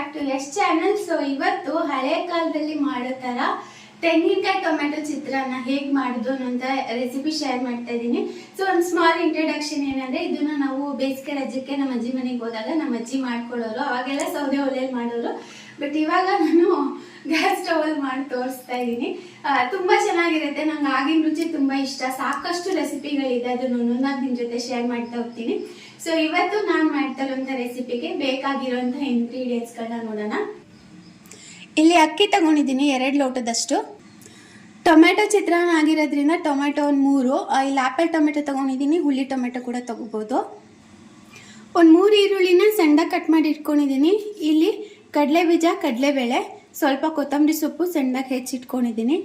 Back to S channel so ಇವತ್ತು ಹಳೆ ಕಾಲದಲ್ಲಿ ಮಾಡೋ ತರ ತೆಂಗಿನಕಾಯಿ ಟೊಮೆಟೊ ಚಿತ್ರಾನ್ನ ಹೇಗೆ ಮಾಡೋದು ಅನ್ನೋಂಥ ರೆಸಿಪಿ ಶೇರ್ ಮಾಡ್ತಾ ಇದ್ದೀನಿ ಸೊ ಒಂದು ಸ್ಮಾಲ್ ಇಂಟ್ರಡಕ್ಷನ್ ಏನಂದ್ರೆ, ಇದನ್ನ ನಾವು ಬೇಸಿಗೆ ರಜಕ್ಕೆ ನಮ್ಮ ಅಜ್ಜಿ ಮನೆಗೆ ಹೋದಾಗ ನಮ್ಮ ಅಜ್ಜಿ ಮಾಡ್ಕೊಳ್ಳೋರು ಅವಾಗೆಲ್ಲ ಸೌದೆ ಒಲೆಯಲ್ಲಿ ಮಾಡೋರು. ಬಟ್ ಇವಾಗ ನಾನು ಗ್ಯಾಸ್ ಸ್ಟವಲ್ಲಿ ಮಾಡಿ ತೋರಿಸ್ತಾ ಇದ್ದೀನಿ ತುಂಬ ಚೆನ್ನಾಗಿರುತ್ತೆ. ನಂಗೆ ಆಗಿನ ರುಚಿ ತುಂಬ ಇಷ್ಟ. ಸಾಕಷ್ಟು ರೆಸಿಪಿಗಳಿದೆ ಅದನ್ನು ಒಂದೊಂದಾಗಿ ನಿಮ್ಮ ಜೊತೆ ಶೇರ್ ಮಾಡ್ತಾ ಹೋಗ್ತೀನಿ. ಸೊ ಇವತ್ತು ನಾನು ಮಾಡ್ತಾ ಇರುವಂತ ರೆಸಿಪಿಗೆ ಬೇಕಾಗಿರೋಂಥ ಇಂಗ್ರೀಡಿಯೆಂಟ್ಸ್ಗಳನ್ನ ನೋಡೋಣ. ಇಲ್ಲಿ ಅಕ್ಕಿ ತಗೊಂಡಿದ್ದೀನಿ, ಎರಡು ಲೋಟದಷ್ಟು. ಟೊಮೆಟೊ ಚಿತ್ರಾನ್ನ ಆಗಿರೋದ್ರಿಂದ ಟೊಮೆಟೊ ಒಂದು ಮೂರು ಇಲ್ಲಿ ಆಪಲ್ ಟೊಮೆಟೊ ತಗೊಂಡಿದ್ದೀನಿ, ಹುಳಿ ಟೊಮೆಟೊ ಕೂಡ ತೊಗೋಬೋದು. ಒಂದು ಮೂರು ಈರುಳ್ಳಿನ ಸಣ್ಣ ಕಟ್ ಮಾಡಿ ಇಟ್ಕೊಂಡಿದ್ದೀನಿ. ಇಲ್ಲಿ ಕಡಲೆ ಬೀಜ ಕಡಲೆಬೇಳೆ ಸ್ವಲ್ಪ ಕೊತ್ತಂಬರಿ ಸೊಪ್ಪು ಸಣ್ಣದಾಗಿ ಹೆಚ್ಚಿಟ್ಕೊಂಡಿದ್ದೀನಿ.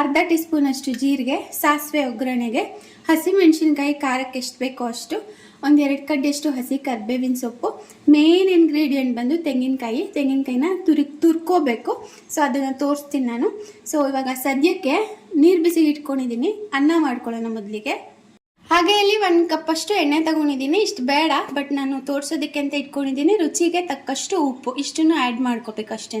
ಅರ್ಧ ಟೀ ಸ್ಪೂನಷ್ಟು ಜೀರಿಗೆ, ಸಾಸಿವೆ ಒಗ್ಗರಣೆಗೆ. ಹಸಿಮೆಣಸಿನ್ಕಾಯಿ ಖಾರಕ್ಕೆ ಎಷ್ಟು ಬೇಕೋ ಅಷ್ಟು. ಒಂದು ಎರಡು ಕಡ್ಡಿಯಷ್ಟು ಹಸಿ ಕರ್ಬೇವಿನ ಸೊಪ್ಪು. ಮೇನ್ ಇಂಗ್ರೀಡಿಯೆಂಟ್ ಬಂದು ತೆಂಗಿನಕಾಯಿ. ತೆಂಗಿನಕಾಯಿನ ತುರಿ, ತುರ್ಕೋಬೇಕು. ಸೊ ಅದನ್ನು ತೋರಿಸ್ತೀನಿ ನಾನು. ಸೊ ಇವಾಗ ಸದ್ಯಕ್ಕೆ ನೀರು ಬಿಸಿಗೆ ಇಟ್ಕೊಂಡಿದ್ದೀನಿ. ಅನ್ನ ಮಾಡ್ಕೊಳ್ಳೋಣ ಮೊದಲಿಗೆ. ಹಾಗೆ ಇಲ್ಲಿ ಒಂದು ಕಪ್ಪಷ್ಟು ಎಣ್ಣೆ ತಗೊಂಡಿದ್ದೀನಿ. ಇಷ್ಟು ಬೇಡ, ಬಟ್ ನಾನು ತೋರಿಸೋದಕ್ಕೆ ಅಂತ ಇಟ್ಕೊಂಡಿದ್ದೀನಿ. ರುಚಿಗೆ ತಕ್ಕಷ್ಟು ಉಪ್ಪು. ಇಷ್ಟನ್ನು ಆ್ಯಡ್ ಮಾಡ್ಕೋಬೇಕು ಅಷ್ಟೇ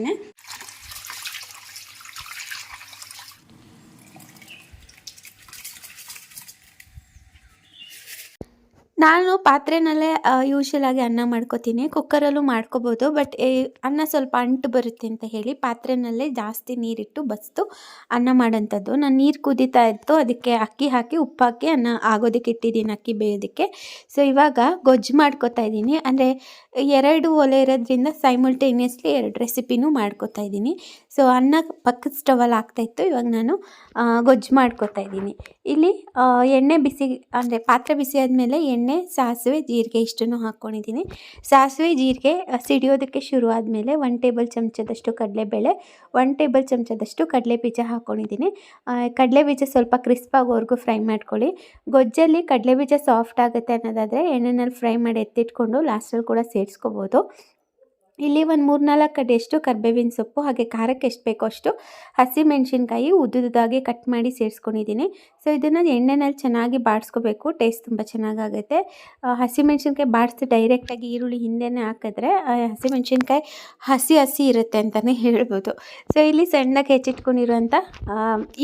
ನಾನು ಪಾತ್ರೆನಲ್ಲೇ ಯೂಶಲ್ ಆಗಿ ಅನ್ನ ಮಾಡ್ಕೋತೀನಿ. ಕುಕ್ಕರಲ್ಲೂ ಮಾಡ್ಕೋಬೋದು ಬಟ್ ಅನ್ನ ಸ್ವಲ್ಪ ಅಂಟು ಬರುತ್ತೆ ಅಂತ ಹೇಳಿ ಪಾತ್ರೆನಲ್ಲೇ ಜಾಸ್ತಿ ನೀರಿಟ್ಟು ಬಸ್ತು ಅನ್ನ ಮಾಡೋಂಥದ್ದು. ನಾನು ನೀರು ಕುದೀತಾ ಇತ್ತು, ಅದಕ್ಕೆ ಅಕ್ಕಿ ಹಾಕಿ, ಉಪ್ಪು ಹಾಕಿ, ಅನ್ನ ಆಗೋದಕ್ಕೆ ಇಟ್ಟಿದ್ದೀನಿ ಅಕ್ಕಿ ಬೇಯೋದಕ್ಕೆ. ಸೊ ಇವಾಗ ಗೊಜ್ಜು ಮಾಡ್ಕೋತಾ ಇದ್ದೀನಿ. ಅಂದರೆ, ಎರಡು ಒಲೆ ಇರೋದ್ರಿಂದ ಸೈಮಲ್ಟೇನಿಯಸ್ಲಿ ಎರಡು ರೆಸಿಪಿನೂ ಮಾಡ್ಕೋತಾ ಇದ್ದೀನಿ. ಸೊ ಅನ್ನ ಪಕ್ಕದ ಸ್ಟವಲ್ಲಿ ಆಗ್ತಾಯಿತ್ತು ಇವಾಗ ನಾನು ಗೊಜ್ಜು ಮಾಡ್ಕೊತಾ ಇದ್ದೀನಿ. ಇಲ್ಲಿ ಎಣ್ಣೆ ಬಿಸಿ, ಅಂದರೆ ಪಾತ್ರೆ ಬಿಸಿ ಆದಮೇಲೆ ಎಣ್ಣೆ, ಸಾಸಿವೆ, ಜೀರಿಗೆ ಇಷ್ಟನ್ನು ಹಾಕ್ಕೊಂಡಿದ್ದೀನಿ ಸಾಸಿವೆ, ಜೀರಿಗೆ ಸಿಡಿಯೋದಕ್ಕೆ ಶುರು ಆದಮೇಲೆ ಒನ್ ಟೇಬಲ್ ಚಮಚದಷ್ಟು ಕಡಲೆಬೇಳೆ ಒನ್ ಟೇಬಲ್ ಚಮಚದಷ್ಟು ಕಡಲೆ ಬೀಜ ಹಾಕ್ಕೊಂಡಿದ್ದೀನಿ ಕಡಲೆ ಬೀಜ ಸ್ವಲ್ಪ ಕ್ರಿಸ್ಪ್ ಆಗೋವರೆಗೂ ಫ್ರೈ ಮಾಡ್ಕೊಳ್ಳಿ. ಗೊಜ್ಜಲ್ಲಿ ಕಡಲೆ ಬೀಜ ಸಾಫ್ಟ್ ಆಗುತ್ತೆ ಅನ್ನೋದಾದರೆ ಎಣ್ಣೆನಲ್ಲಿ ಫ್ರೈ ಮಾಡಿ ಎತ್ತಿಟ್ಕೊಂಡು ಲಾಸ್ಟಲ್ಲಿ ಕೂಡ ಸೇರಿಸ್ಕೋಬೋದು. ಇಲ್ಲಿ ಒಂದು ಮೂರ್ನಾಲ್ಕು ಕಡೆಯಷ್ಟು ಕರ್ಬೇವಿನ ಸೊಪ್ಪು, ಹಾಗೆ ಖಾರಕ್ಕೆ ಎಷ್ಟು ಬೇಕೋ ಅಷ್ಟು ಹಸಿಮೆಣಸಿನ್ಕಾಯಿ ಉದ್ದುದಾಗಿ ಕಟ್ ಮಾಡಿ ಸೇರಿಸ್ಕೊಂಡಿದ್ದೀನಿ. ಸೊ, ಇದನ್ನು ಎಣ್ಣೆನಲ್ಲಿ ಚೆನ್ನಾಗಿ ಬಾಡಿಸ್ಕೋಬೇಕು ಟೇಸ್ಟ್ ತುಂಬ ಚೆನ್ನಾಗಾಗುತ್ತೆ. ಹಸಿಮೆಣ್ಸಿನ್ಕಾಯಿ ಬಾಡಿಸಿ ಡೈರೆಕ್ಟಾಗಿ ಈರುಳ್ಳಿ ಹಿಂದೆನೇ ಹಾಕಿದ್ರೆ ಹಸಿಮೆಣ್ಸಿನ್ಕಾಯಿ ಹಸಿ ಹಸಿ ಇರುತ್ತೆ ಅಂತಲೇ ಹೇಳ್ಬೋದು. ಸೊ, ಇಲ್ಲಿ ಸಣ್ಣಗೆ ಹೆಚ್ಚಿಟ್ಕೊಂಡಿರುವಂಥ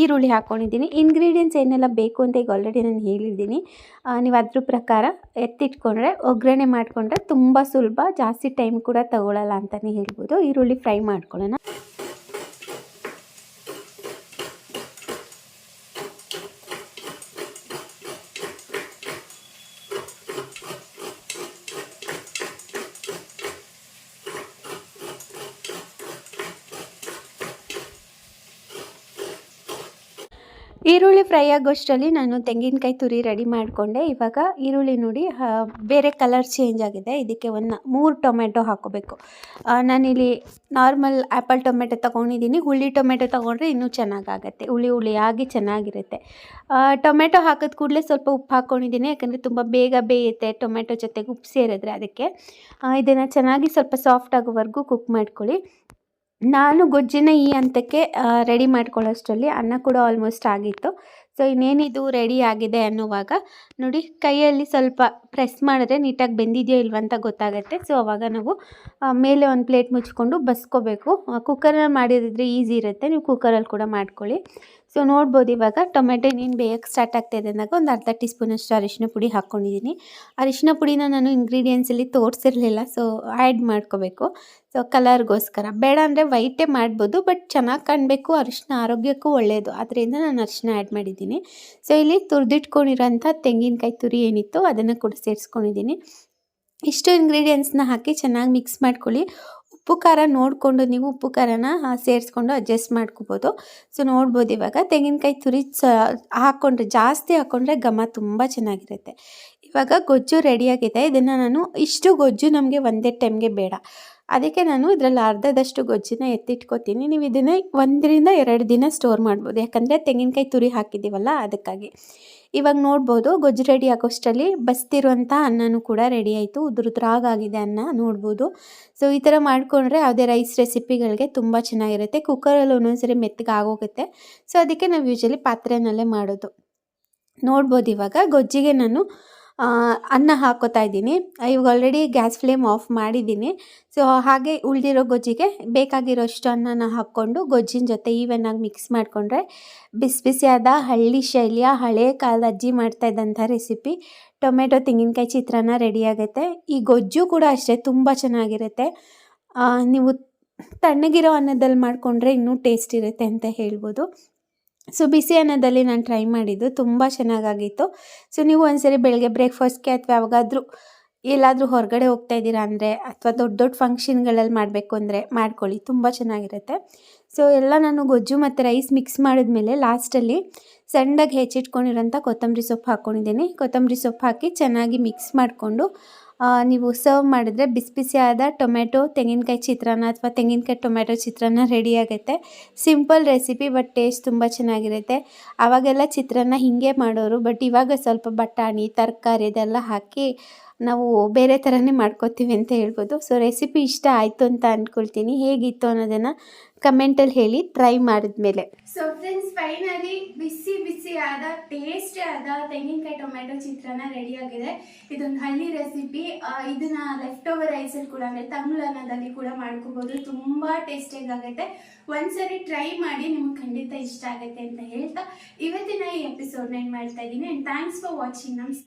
ಈರುಳ್ಳಿ ಹಾಕ್ಕೊಂಡಿದ್ದೀನಿ ಇಂಗ್ರೀಡಿಯೆಂಟ್ಸ್ ಏನೆಲ್ಲ ಬೇಕು ಅಂತ ಈಗ ಆಲ್ರೆಡಿ ನಾನು ಹೇಳಿದ್ದೀನಿ. ನೀವು ಅದ್ರ ಪ್ರಕಾರ ಎತ್ತಿಟ್ಕೊಂಡ್ರೆ, ಒಗ್ಗರಣೆ ಮಾಡಿಕೊಂಡ್ರೆ ತುಂಬ ಸುಲಭ. ಜಾಸ್ತಿ ಟೈಮ್ ಕೂಡ ತಗೊಳ್ಳಲ್ಲ ಅಂತಲೇ ಹೇಳ್ಬೋದು. ಈರುಳ್ಳಿ ಫ್ರೈ ಮಾಡ್ಕೊಳ್ಳೋಣ. ಈರುಳ್ಳಿ ಫ್ರೈ ಆಗೋಷ್ಟರಲ್ಲಿ ನಾನು ತೆಂಗಿನಕಾಯಿ ತುರಿ ರೆಡಿ ಮಾಡಿಕೊಂಡೆ. ಇವಾಗ ಈರುಳ್ಳಿ ನೋಡಿ ಬೇರೆ ಕಲರ್ ಚೇಂಜ್ ಆಗಿದೆ. ಇದಕ್ಕೆ ಒಂದು ಮೂರು ಟೊಮೆಟೊ ಹಾಕೋಬೇಕು. ನಾನಿಲ್ಲಿ ನಾರ್ಮಲ್ ಆ್ಯಪಲ್ ಟೊಮೆಟೊ ತೊಗೊಂಡಿದ್ದೀನಿ. ಹುಳಿ ಟೊಮೆಟೊ ತೊಗೊಂಡ್ರೆ ಇನ್ನೂ ಚೆನ್ನಾಗಾಗತ್ತೆ. ಹುಳಿ ಹುಳಿಯಾಗಿ ಚೆನ್ನಾಗಿರುತ್ತೆ. ಟೊಮೆಟೊ ಹಾಕಿದ ಕೂಡಲೇ ಸ್ವಲ್ಪ ಉಪ್ಪು ಹಾಕ್ಕೊಂಡಿದ್ದೀನಿ ಯಾಕಂದರೆ ತುಂಬ ಬೇಗ ಬೇಯುತ್ತೆ ಟೊಮೆಟೊ ಜೊತೆಗೆ ಉಪ್ಪು ಸೇರಿದ್ರೆ ಅದಕ್ಕೆ. ಇದನ್ನು ಚೆನ್ನಾಗಿ ಸ್ವಲ್ಪ ಸಾಫ್ಟ್ ಆಗೋವರೆಗೂ ಕುಕ್ ಮಾಡ್ಕೊಳ್ಳಿ. ನಾನು ಗೊಜ್ಜಿನ ಈ ಹಂತಕ್ಕೆ ರೆಡಿ ಮಾಡ್ಕೊಳ್ಳೋಷ್ಟರಲ್ಲಿ ಅನ್ನ ಕೂಡ ಆಲ್ಮೋಸ್ಟ್ ಆಗಿತ್ತು. ಸೊ ಇನ್ನೇನಿದು ರೆಡಿ ಆಗಿದೆ ಅನ್ನುವಾಗ, ನೋಡಿ, ಕೈಯಲ್ಲಿ ಸ್ವಲ್ಪ ಪ್ರೆಸ್ ಮಾಡಿದ್ರೆ ನೀಟಾಗಿ ಬೆಂದಿದೆಯೋ ಇಲ್ವ ಅಂತ ಗೊತ್ತಾಗುತ್ತೆ. ಸೊ ಅವಾಗ ನಾವು ಮೇಲೆ ಒಂದು ಪ್ಲೇಟ್ ಮುಚ್ಕೊಂಡು ಬಸ್ಕೋಬೇಕು. ಕುಕ್ಕರಲ್ಲಿ ಮಾಡಿದ್ರೆ ಈಸಿ ಇರುತ್ತೆ. ನೀವು ಕುಕ್ಕರಲ್ಲಿ ಕೂಡ ಮಾಡ್ಕೊಳ್ಳಿ. ಸೊ ನೋಡ್ಬೋದು ಇವಾಗ ಟೊಮೆಟೊ ಇನ್ನೇನು ಬೇಯಕ್ಕೆ ಸ್ಟಾರ್ಟ್ ಆಗ್ತಾಯಿದೆ ಅಂದಾಗ ಒಂದು ಅರ್ಧ ಟೀ ಸ್ಪೂನಷ್ಟು ಅರಿಶಿನ ಪುಡಿ ಹಾಕ್ಕೊಂಡಿದ್ದೀನಿ ಅರಿಶಿನ ಪುಡಿನ ನಾನು ಇಂಗ್ರೀಡಿಯೆಂಟ್ಸಲ್ಲಿ ತೋರಿಸಿರಲಿಲ್ಲ ಸೊ ಆ್ಯಡ್ ಮಾಡ್ಕೋಬೇಕು. ಸೊ ಕಲರ್ಗೋಸ್ಕರ ಬೇಡ ಅಂದರೆ ವೈಟೇ ಮಾಡ್ಬೋದು ಬಟ್ ಚೆನ್ನಾಗಿ ಕಾಣಬೇಕು, ಅರಿಶಿನ ಆರೋಗ್ಯಕ್ಕೂ ಒಳ್ಳೆಯದು ಅದರಿಂದ ನಾನು ಅರಿಶಿನ ಆ್ಯಡ್ ಮಾಡಿದ್ದೀನಿ. ಸೊ ಇಲ್ಲಿ ತುರಿದಿಟ್ಕೊಂಡಿರೋಂಥ ತೆಂಗಿನಕಾಯಿ ತುರಿ ಏನಿತ್ತು ಅದನ್ನು ಕೂಡ ಸೇರಿಸ್ಕೊಂಡಿದ್ದೀನಿ. ಇಷ್ಟು ಇಂಗ್ರೀಡಿಯೆಂಟ್ಸ್ನ ಹಾಕಿ ಚೆನ್ನಾಗಿ ಮಿಕ್ಸ್ ಮಾಡ್ಕೊಳ್ಳಿ. ಉಪ್ಪು ಖಾರ ನೋಡಿಕೊಂಡು ನೀವು ಉಪ್ಪು ಖಾರನ ಸೇರಿಸ್ಕೊಂಡು ಅಡ್ಜಸ್ಟ್ ಮಾಡ್ಕೋಬೋದು. ಸೊ ನೋಡ್ಬೋದು ಇವಾಗ. ತೆಂಗಿನಕಾಯಿ ತುರಿ ಹಾಕ್ಕೊಂಡ್ರೆ ಜಾಸ್ತಿ ಹಾಕ್ಕೊಂಡ್ರೆ ಘಮ ತುಂಬ ಚೆನ್ನಾಗಿರುತ್ತೆ. ಇವಾಗ ಗೊಜ್ಜು ರೆಡಿಯಾಗಿದೆ ಇದನ್ನು ನಾನು ಇಷ್ಟು ಗೊಜ್ಜು ನಮಗೆ ಒಂದೇ ಟೈಮ್ಗೆ ಬೇಡ. ಅದಕ್ಕೆ ನಾನು ಇದರಲ್ಲಿ ಅರ್ಧದಷ್ಟು ಗೊಜ್ಜಿನ ಎತ್ತಿಟ್ಕೋತೀನಿ. ನೀವು ಇದನ್ನು ಒಂದರಿಂದ ಎರಡು ದಿನ ಸ್ಟೋರ್ ಮಾಡ್ಬೋದು. ಯಾಕಂದರೆ ತೆಂಗಿನಕಾಯಿ ತುರಿ ಹಾಕಿದ್ದೀವಲ್ಲ ಅದಕ್ಕಾಗಿ. ಇವಾಗ ನೋಡ್ಬೋದು, ಗೊಜ್ಜು ರೆಡಿ ಆಗೋಷ್ಟರಲ್ಲಿ ಬಸ್ತಿರುವಂಥ ಅನ್ನನೂ ಕೂಡ ರೆಡಿ ಆಯಿತು. ಉದುರುದ್ರಾಗಾಗಿದೆ ಅನ್ನ ನೋಡ್ಬೋದು. ಸೊ ಈ ಥರ ಮಾಡಿಕೊಂಡ್ರೆ ಯಾವುದೇ ರೈಸ್ ರೆಸಿಪಿಗಳಿಗೆ ತುಂಬ ಚೆನ್ನಾಗಿರುತ್ತೆ. ಕುಕ್ಕರಲ್ಲಿ ಒಂದೊಂದ್ಸರಿ ಮೆತ್ತಗೆ ಆಗೋಗುತ್ತೆ. ಸೊ ಅದಕ್ಕೆ ನಾವು ಯೂಶಲಿ ಪಾತ್ರೆನಲ್ಲೇ ಮಾಡೋದು. ನೋಡ್ಬೋದು ಇವಾಗ ಗೊಜ್ಜಿಗೆ ನಾನು ಅನ್ನ ಹಾಕೋತಾ ಇದ್ದೀನಿ. ಇವಾಗ ಆಲ್ರೆಡಿ ಗ್ಯಾಸ್ ಫ್ಲೇಮ್ ಆಫ್ ಮಾಡಿದ್ದೀನಿ. ಸೊ ಹಾಗೆ ಉಳಿದಿರೋ ಗೊಜ್ಜಿಗೆ ಬೇಕಾಗಿರೋಷ್ಟು ಅನ್ನನ ಹಾಕ್ಕೊಂಡು ಗೊಜ್ಜಿನ ಜೊತೆ ಈವನ್ನಾಗಿ ಮಿಕ್ಸ್ ಮಾಡಿಕೊಂಡ್ರೆ ಬಿಸಿ ಬಿಸಿಯಾದ ಹಳ್ಳಿ ಶೈಲಿಯ ಹಳೆಯ ಕಾಲದ ಅಜ್ಜಿ ಮಾಡ್ತಾ ಇದ್ದಂಥ ರೆಸಿಪಿ ಟೊಮೆಟೊ, ತೆಂಗಿನಕಾಯಿ, ಚಿತ್ರಾನ್ನ ರೆಡಿಯಾಗುತ್ತೆ ಈ ಗೊಜ್ಜು ಕೂಡ ಅಷ್ಟೇ ತುಂಬ ಚೆನ್ನಾಗಿರುತ್ತೆ. ನೀವು ತಣ್ಣಗಿರೋ ಅನ್ನದಲ್ಲಿ ಮಾಡಿಕೊಂಡ್ರೆ ಇನ್ನೂ ಟೇಸ್ಟ್ ಇರುತ್ತೆ ಅಂತ ಹೇಳ್ಬೋದು. ಸೊ ಬಿಸಿ ಅನ್ನದಲ್ಲಿ ನಾನು ಟ್ರೈ ಮಾಡಿದ್ದು ತುಂಬ ಚೆನ್ನಾಗಾಗಿತ್ತು. ಸೊ ನೀವು ಒಂದ್ಸರಿ ಬೆಳಗ್ಗೆ ಬ್ರೇಕ್ಫಾಸ್ಟ್ಗೆ ಅಥವಾ ಯಾವಾಗಾದರೂ ಎಲ್ಲಾದರೂ ಹೊರಗಡೆ ಹೋಗ್ತಾ ಇದ್ದೀರಾ ಅಂದರೆ ಅಥವಾ ದೊಡ್ಡ ದೊಡ್ಡ ಫಂಕ್ಷನ್ಗಳಲ್ಲಿ ಮಾಡಬೇಕು ಅಂದರೆ ಮಾಡ್ಕೊಳ್ಳಿ, ತುಂಬ ಚೆನ್ನಾಗಿರುತ್ತೆ. ಸೊ ಎಲ್ಲ ನಾನು ಗೊಜ್ಜು ಮತ್ತು ರೈಸ್ ಮಿಕ್ಸ್ ಮಾಡಿದ್ಮೇಲೆ ಲಾಸ್ಟಲ್ಲಿ ಸಣ್ಣಗೆ ಹೆಚ್ಚಿಟ್ಕೊಂಡಿರೋಂಥ ಕೊತ್ತಂಬರಿ ಸೊಪ್ಪು ಹಾಕ್ಕೊಂಡಿದ್ದೀನಿ ಕೊತ್ತಂಬರಿ ಸೊಪ್ಪು ಹಾಕಿ ಚೆನ್ನಾಗಿ ಮಿಕ್ಸ್ ಮಾಡಿಕೊಂಡು ನೀವು ಸರ್ವ್ ಮಾಡಿದ್ರೆ ಬಿಸಿ ಬಿಸಿಯಾದ ಟೊಮೆಟೊ, ತೆಂಗಿನಕಾಯಿ ಚಿತ್ರಾನ್ನ ಅಥವಾ ತೆಂಗಿನಕಾಯಿ ಟೊಮೆಟೊ ಚಿತ್ರಾನ್ನ ರೆಡಿ ಆಗುತ್ತೆ ಸಿಂಪಲ್ ರೆಸಿಪಿ ಬಟ್ ಟೇಸ್ಟ್ ತುಂಬ ಚೆನ್ನಾಗಿರುತ್ತೆ ಆವಾಗೆಲ್ಲ ಚಿತ್ರಾನ್ನ ಹೀಗೆ ಮಾಡೋರು ಬಟ್ ಇವಾಗ ಸ್ವಲ್ಪ ಬಟಾಣಿ, ತರಕಾರಿ ಇದೆಲ್ಲ ಹಾಕಿ ನಾವು ಬೇರೆ ಥರನೇ ಮಾಡ್ಕೋತೀವಿ ಅಂತ ಹೇಳ್ಬೋದು. ಸೊ ರೆಸಿಪಿ ಇಷ್ಟ ಆಯಿತು ಅಂತ ಅಂದ್ಕೊಳ್ತೀನಿ ಹೇಗಿತ್ತು ಅನ್ನೋದನ್ನು ಕಮೆಂಟಲ್ಲಿ ಹೇಳಿ ಟ್ರೈ ಮಾಡಿದ್ಮೇಲೆ. ಸೊ ಫ್ರೆಂಡ್ಸ್ ಫೈನಲಿ ಬಿಸಿ ಬಿಸಿ ಆದ ಟೇಸ್ಟಿ ಆದ ತೆಂಗಿನಕಾಯಿ ಟೊಮೆಟೊ ಚಿತ್ರಾನ್ನ ರೆಡಿ ಆಗಿದೆ. ಇದೊಂದು ಹಳ್ಳಿ ರೆಸಿಪಿ ಇದನ್ನ ಲೆಫ್ಟ್ ಓವರ್ ರೈಸಲ್ಲಿ ಕೂಡ, ಅಂದರೆ ತಮಿಳು ಅನ್ನದಲ್ಲಿ ಕೂಡ ಮಾಡ್ಕೋಬೋದು. ತುಂಬ ಟೇಸ್ಟಿಯಾಗಿ ಆಗುತ್ತೆ. ಒಂದ್ಸರಿ ಟ್ರೈ ಮಾಡಿ ನಿಮ್ಗೆ ಖಂಡಿತ ಇಷ್ಟ ಆಗುತ್ತೆ ಅಂತ ಹೇಳ್ತಾ ಇವತ್ತಿನ ಈ ಎಪಿಸೋಡ್ನ ಏನು ಮಾಡ್ತಾ ಇದ್ದೀನಿ. ಆ್ಯಂಡ್ ಥ್ಯಾಂಕ್ಸ್ ಫಾರ್ ವಾಚಿಂಗ್ ನಮ್ಮ